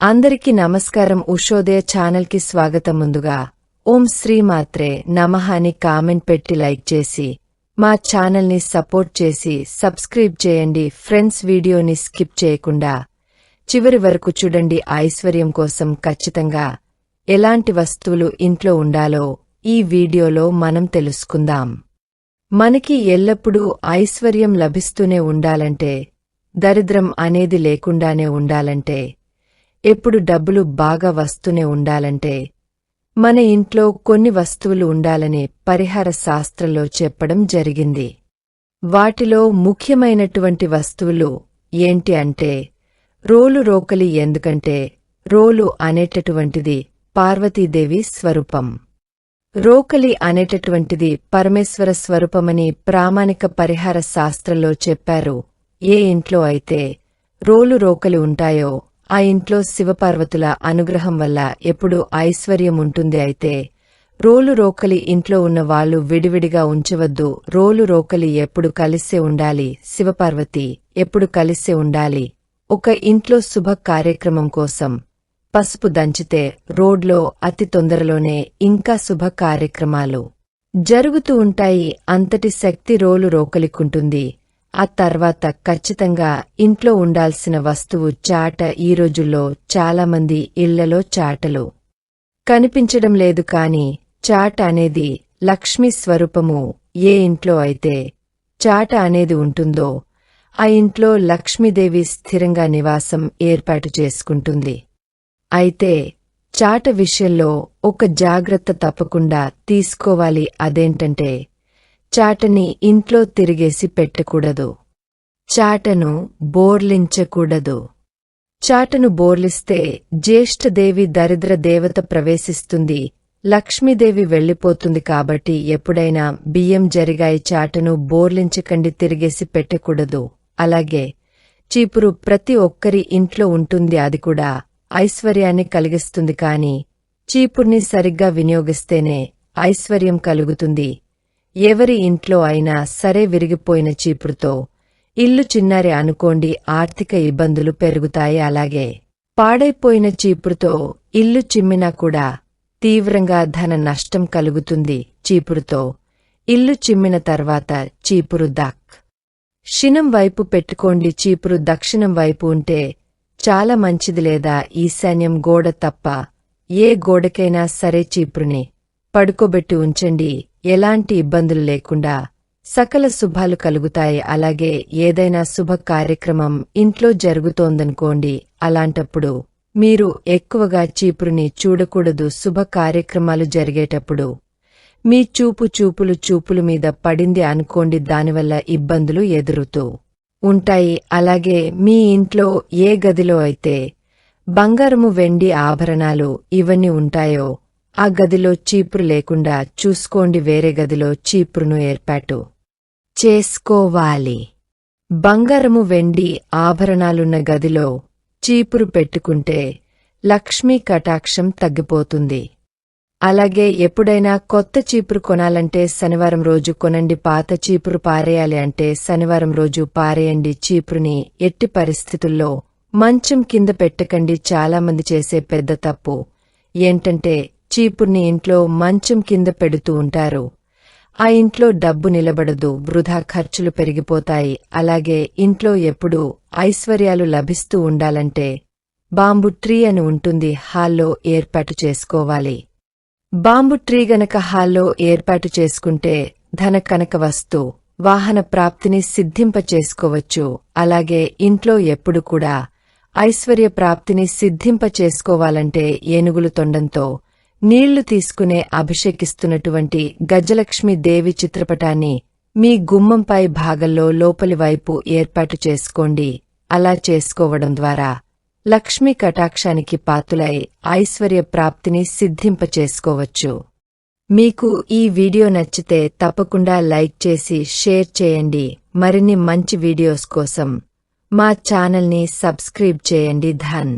అందరికీ నమస్కారం. ఉషోదయ ఛానల్కి స్వాగతం ముందుగా. ఓం శ్రీమాత్రే నమః అని కామెంట్ పెట్టి లైక్ చేసి మా ఛానల్ని సపోర్ట్ చేసి సబ్స్క్రైబ్ చేయండి. ఫ్రెండ్స్ వీడియోని స్కిప్ చేయకుండా చివరి వరకు చూడండి. ఐశ్వర్యం కోసం ఖచ్చితంగా ఎలాంటి వస్తువులు ఇంట్లో ఉండాలో ఈ వీడియోలో మనం తెలుసుకుందాం. మనకి ఎల్లప్పుడూ ఐశ్వర్యం లభిస్తూనే ఉండాలంటే దరిద్రం అనేది లేకుండానే ఉండాలంటే ఎప్పుడు డబ్బులు బాగా వస్తూనే ఉండాలంటే మన ఇంట్లో కొన్ని వస్తువులు ఉండాలని పరిహార శాస్త్రంలో చెప్పడం జరిగింది. వాటిలో ముఖ్యమైనటువంటి వస్తువులు ఏంటి అంటే రోలు రోకలి ఎందుకంటే రోలు అనేటటువంటిది పార్వతీదేవి స్వరూపం. రోకలి అనేటటువంటిది పరమేశ్వర స్వరూపమని ప్రామాణిక పరిహార శాస్త్రంలో చెప్పారు. ఏ ఇంట్లో అయితే రోలు రోకలి ఉంటాయో ఆ ఇంట్లో శివపార్వతుల అనుగ్రహం వల్ల ఎప్పుడు ఐశ్వర్యం ఉంటుంది అయితే రోలు రోకలి ఇంట్లో ఉన్న వాళ్ళు విడివిడిగా ఉంచవద్దు. రోలు రోకలి ఎప్పుడు కలిసే ఉండాలి. శివపార్వతి ఎప్పుడు కలిసే ఉండాలి. ఒక ఇంట్లో శుభ కార్యక్రమం కోసం పసుపు దంచితే రోడ్లో అతి తొందరలోనే ఇంకా శుభ కార్యక్రమాలు జరుగుతూ ఉంటాయి. అంతటి శక్తి రోలు రోకలికుంటుంది. ఆ తర్వాత ఖచ్చితంగా ఇంట్లో ఉండాల్సిన వస్తువు చాట ఈ రోజుల్లో చాలామంది ఇళ్ళలో చాటలు. కనిపించడం లేదు కాని చాట అనేది లక్ష్మీ స్వరూపము. ఏ ఇంట్లో అయితే చాట అనేది ఉంటుందో ఆ ఇంట్లో లక్ష్మీదేవి స్థిరంగా నివాసం ఏర్పాటు చేసుకుంటుంది. అయితే చాట విషయంలో ఒక జాగ్రత్త తప్పకుండా తీసుకోవాలి. అదేంటంటే చాటని ఇంట్లో తిరిగేసి పెట్టకూడదు. చాటను బోర్లించకూడదు. చాటను బోర్లిస్తే జ్యేష్ఠదేవి దరిద్ర దేవత ప్రవేశిస్తుంది. లక్ష్మీదేవి వెళ్ళిపోతుంది కాబట్టి ఎప్పుడైనా బియ్యం జరిగాయి చాటను బోర్లించకండి తిరిగేసి పెట్టకూడదు. అలాగే చీపురు ప్రతి ఒక్కరి ఇంట్లో ఉంటుంది అది కూడా ఐశ్వర్యాన్ని కలిగిస్తుంది కాని చీపుర్ని సరిగ్గా వినియోగిస్తేనే ఐశ్వర్యం కలుగుతుంది. ఎవరి ఇంట్లో అయినా సరే విరిగిపోయిన చీపురుతో ఇల్లు చిన్నారి అనుకోండి ఆర్థిక ఇబ్బందులు పెరుగుతాయి అలాగే. పాడైపోయిన చీపురుతో ఇల్లు చిమ్మినా కూడా తీవ్రంగా ధన నష్టం కలుగుతుంది చీపురుతో. ఇల్లు చిమ్మిన తర్వాత చీపురు దక్. షినం వైపు పెట్టుకోండి చీపురు దక్షిణం వైపు ఉంటే చాలా మంచిది లేదా ఈశాన్యం గోడ తప్ప ఏ గోడకైనా సరే చీపురుని పడుకోబెట్టి ఉంచండి ఎలాంటి ఇబ్బందులు లేకుండా సకల శుభాలు కలుగుతాయి. అలాగే ఏదైనా శుభ కార్యక్రమం ఇంట్లో జరుగుతోందనుకోండి అలాంటప్పుడు మీరు ఎక్కువగా చీపురుని చూడకూడదు. శుభ కార్యక్రమాలు జరిగేటప్పుడు మీ చూపు చూపులు చూపులు మీద పడింది అనుకోండి దానివల్ల ఇబ్బందులు ఎదురుతూ ఉంటాయి. అలాగే మీ ఇంట్లో ఏ గదిలో అయితే బంగారము వెండి ఆభరణాలు ఇవన్నీ ఉంటాయో ఆ గదిలో చీపురు లేకుండా చూసుకోండి వేరే గదిలో చీపురును ఏర్పాటు. చేసుకోవాలి. బంగారము వెండి ఆభరణాలున్న గదిలో చీపురు పెట్టుకుంటే లక్ష్మీ కటాక్షం తగ్గిపోతుంది. అలాగే ఎప్పుడైనా కొత్త చీపురు కొనాలంటే శనివారం రోజు కొనండి పాత చీపురు పారేయాలి అంటే శనివారం రోజు పారేయండి చీపురుని. ఎట్టి పరిస్థితుల్లో మంచం కింద పెట్టకండి చాలామంది చేసే పెద్ద తప్పు. ఏంటంటే చీపుర్ని ఇంట్లో మంచం కింద పెడుతూ ఉంటారు. ఆ ఇంట్లో డబ్బు నిలబడదు వృధా ఖర్చులు పెరిగిపోతాయి. అలాగే ఇంట్లో ఎప్పుడూ ఐశ్వర్యాలు లభిస్తూ ఉండాలంటే బాంబు ట్రీ అని ఉంటుంది హాల్లో ఏర్పాటు చేసుకోవాలి. బాంబు ట్రీ గనక హాల్లో ఏర్పాటు చేసుకుంటే ధన కనక వస్తు వాహన ప్రాప్తిని సిద్ధింప చేసుకోవచ్చు అలాగే ఇంట్లో ఎప్పుడు కూడా ఐశ్వర్య ప్రాప్తిని సిద్ధింప చేసుకోవాలంటే ఏనుగులు తొండంతో నీళ్ళు తీసుకునే అభిషేకిస్తున్నటువంటి గజలక్ష్మి దేవి చిత్రపటాన్ని మీ గుమ్మంపై భాగంలో లోపలి వైపు ఏర్పాటు చేసుకోండి. అలా చేసుకోవడం ద్వారా లక్ష్మీ కటాక్షానికి పాతులై ఐశ్వర్య ప్రాప్తిని సిద్ధింప చేసుకోవచ్చు మీకు ఈ వీడియో నచ్చితే తప్పకుండా లైక్ చేసి షేర్ చేయండి. మరిన్ని మంచి వీడియోస్ కోసం మా ఛానల్ని సబ్స్క్రైబ్ చేయండి. ధన్.